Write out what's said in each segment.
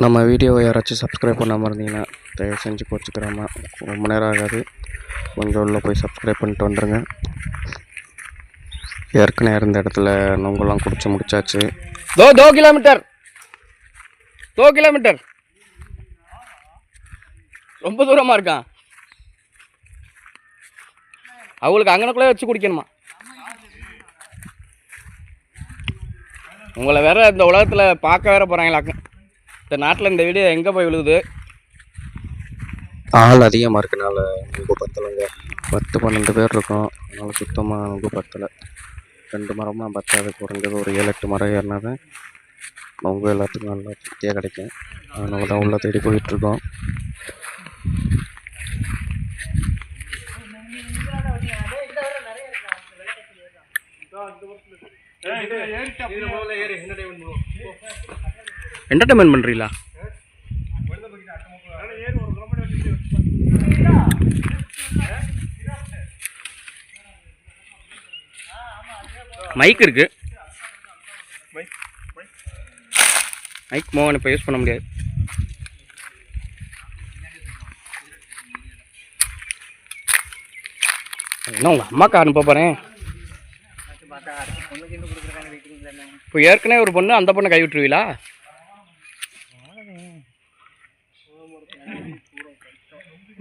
நம்ம வீடியோவை யாராச்சும் சப்ஸ்கிரைப் பண்ணாமல் இருந்தீங்கன்னா தயவு செஞ்சு கோச்சிக்கிறாமல் ரொம்ப நேரம் ஆகாது. கொஞ்சம் உள்ளே போய் சப்ஸ்கிரைப் பண்ணிட்டு வந்துடுங்க ஏற்கனவே இருந்த இடத்துல நொங்கெல்லாம் குடிச்சு முடிச்சாச்சு. தோ தோ கிலோமீட்டர் தோ கிலோமீட்டர் ரொம்ப தூரமாக இருக்கான். அவங்களுக்கு அங்கனக்குள்ளே வச்சு குடிக்கணுமா? உங்களை வேற இந்த உலகத்தில் பார்க்க வேற போகிறாங்களாக்கும் இந்த நாட்டில் இந்த வீடியோ எங்கே போய் விழுகுது? ஆள் அதிகமாக இருக்கனால நொங்கு பத்தலைங்க. பத்து பன்னெண்டு பேர் இருக்கோம். அதனால் சுத்தமாக நொங்கு பத்தலை. ரெண்டு மரமாக பத்தாது. குறைஞ்சது ஒரு ஏழு எட்டு மரம் ஏறினா தான் நொங்கு எல்லாத்துக்கும் நல்லா திருப்தியாக கிடைக்கும். அதனால தான் உள்ளே தேடி போயிட்டுருக்கோம் என்டர்டைன்மெண்ட் பண்ணுறீங்களா மைக் இருக்கு. மைக் மோகன் இப்போ யூஸ் பண்ண முடியாது. என்ன உங்கள் அம்மாக்கா அனுப்ப போகிறேன் இப்போ ஏற்கனவே ஒரு பொண்ணு அந்த பொண்ணை கை விட்டுருவீங்களா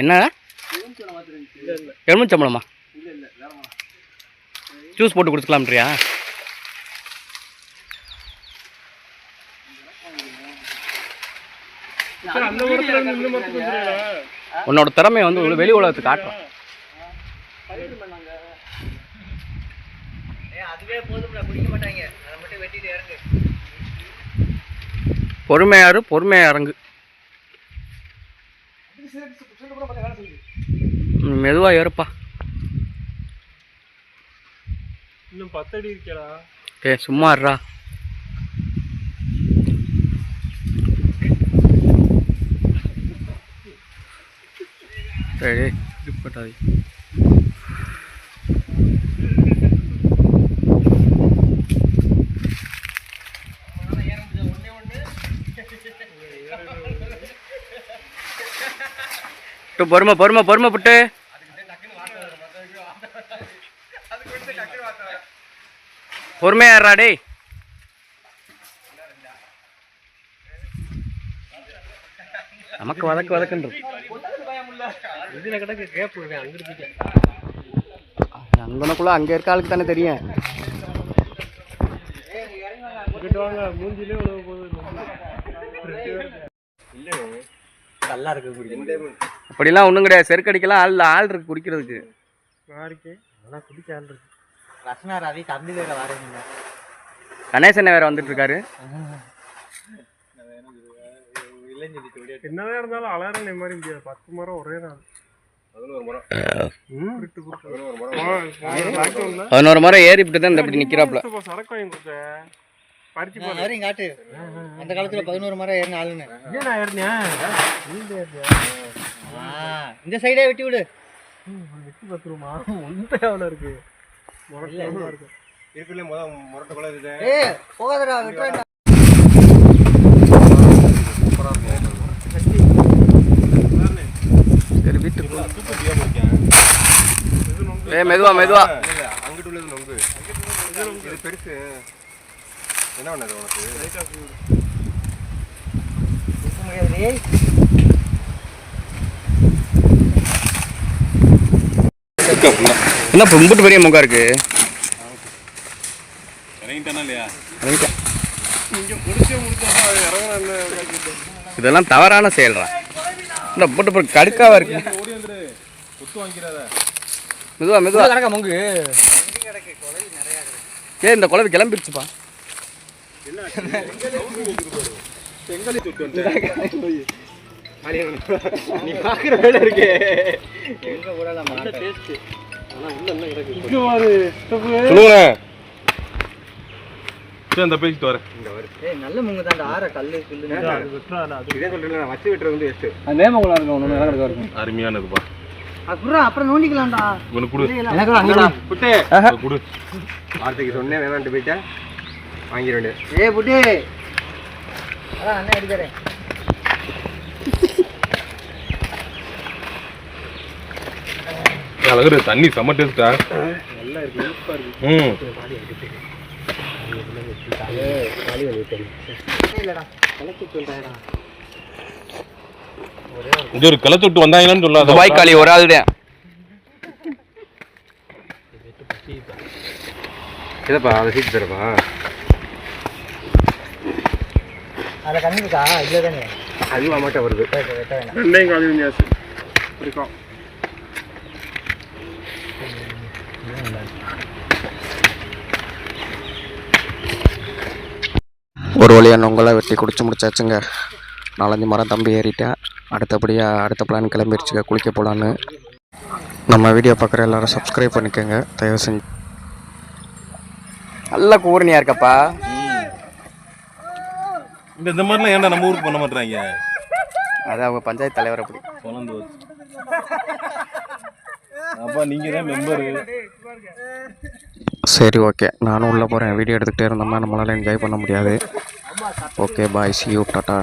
என்ன எலுமிச்சம்பளமா ஜூஸ் போட்டு குடிச்சுக்கலாம்ன்றியா? உன்னோட திறமையை வந்து வெளி உலகத்துக்கு காட்டுறோம். மாட்டாங்க அதை மட்டும் வெட்டிட்டு இறங்கு. பொறுமையாரு பொறுமையா இறங்கு. ம், மெதுவா ஏறுப்பா. இன்னும் பத்தடி இருக்கேடா. ஏ சும்மா இருடா. சரி இப்பட்டாதி பொறுமை பொறுமை பொறுமை புட்டு. பொறுமையா இருடா டேய். நமக்கு வதக்கு வதக்குன்றது இதுல கிடக்கு கேப் அங்கனக்குள்ள அங்கே இருக்க ஆளுக்கு தானே தெரியும். மூஞ்சிலே நல்லா இருக்கு அப்படிலாம் ஒன்றும் கிடையாது. செருக்கடிக்கலாம் ஆள் ஆள் இருக்கு குடிக்கிறதுக்கு. ஆனா குடிக்க ஆள் இருக்கு. ரத்னா ரவி தம்பி வேற வரீங்க. கணேசன் வேற வந்துட்டு இருக்காரு என்னதான் இருந்தாலும் அலாரம் மாதிரி முடியாது. பத்து மரம் ஒரே நாள். பதினோரு முறை. ஏறிவிட்டு தான் இந்த வரையும் காட்டு. அந்த காலத்துல பதினோரு மரம் ஏறின ஆளுன்னு ஏன் நான் ஏறினேன்? இந்த சைடே வெட்டி விடு. வெட்டி ரூபா உண்மை எவ்வளோ இருக்கு? முரட்டு இருக்கு? ஏ போகாதடா வெட்டுறா. சரி வீட்டுக்கு ஏ மெதுவா மெதுவா. அங்கிட்டு உள்ளது நொங்கு. இது பெருசு. என்ன பண்ணது உனக்கு? என்ன இம்புட்டு பெரிய முகம் இருக்கு? இதெல்லாம் தவறான செயல்றா இந்த போட்டு போட்டு கடுக்காவா இருக்கு? மெதுவா மெதுவா. கிடக்க மொங்கு. ஏ இந்த குழம்பு கிளம்பிருச்சுப்பா. நீ பாக்குற வேலை இருக்கே. சொல்லுங்கண்ணே சரி அந்த பேசிட்டு வரேன். ஏய் நல்ல முங்க தாண்டா ஆற கல்லு கில்லு. இதே சொல்றேன் வச்சு விட்டுறது வந்து வேஸ்ட் அது நேமகுளம் இருக்கும் ஒன்று கிடக்க இருக்கும் அருமையானதுப்பா. அப்புறம் அப்புறம் நோண்டிக்கலாம்டா. இவனுக்கு கொடு. எனக்கு அங்கடா. புட்டு. கொடு. வார்த்தைக்கு சொன்னேன் வேணான்ட்டு போயிட்டா வாங்கிட வேண்டியது. ஏய் புட்டி. அதான் அழகு தண்ணி செம்ம டேஸ்டா ம். இது ஒரு கிளத்து விட்டு வந்தாங்கன்னு சொல்லாத. துபாய் காளி ஒரு ஆள் தான் இதப்பா அதை சீட்டு தரப்பா. அதில் கண்ணு இருக்கா இல்லை தானே அதுவா மாட்டா வருது. ரெண்டையும் காலி வித்தியாசம் இருக்கும் ஒரு வழியாக நொங்கெல்லாம் வெட்டி குடிச்சு முடிச்சாச்சுங்க. நாலஞ்சு மரம் தம்பி ஏறிட்டேன். அடுத்தபடியாக அடுத்த பிளான் கிளம்பிடுச்சுங்க குளிக்க போகலான்னு நம்ம வீடியோ பார்க்குற எல்லாரும் சப்ஸ்கிரைப் பண்ணிக்கோங்க. தயவு செஞ்சு. நல்ல கூரணியா இருக்கப்பா. இந்த இந்த மாதிரிலாம் ஏன்டா நம்ம ஊருக்கு பண்ண மாட்டாங்க அது அவங்க பஞ்சாயத்து தலைவர் அப்படி. குழந்து வச்சு. அப்பா நீங்க தான் மெம்பரு சரி ஓகே. நானும் உள்ளே போகிறேன் வீடியோ எடுத்துக்கிட்டே இருந்தோம்னா நம்மளால் என்ஜாய் பண்ண முடியாது. Okay bye see you tata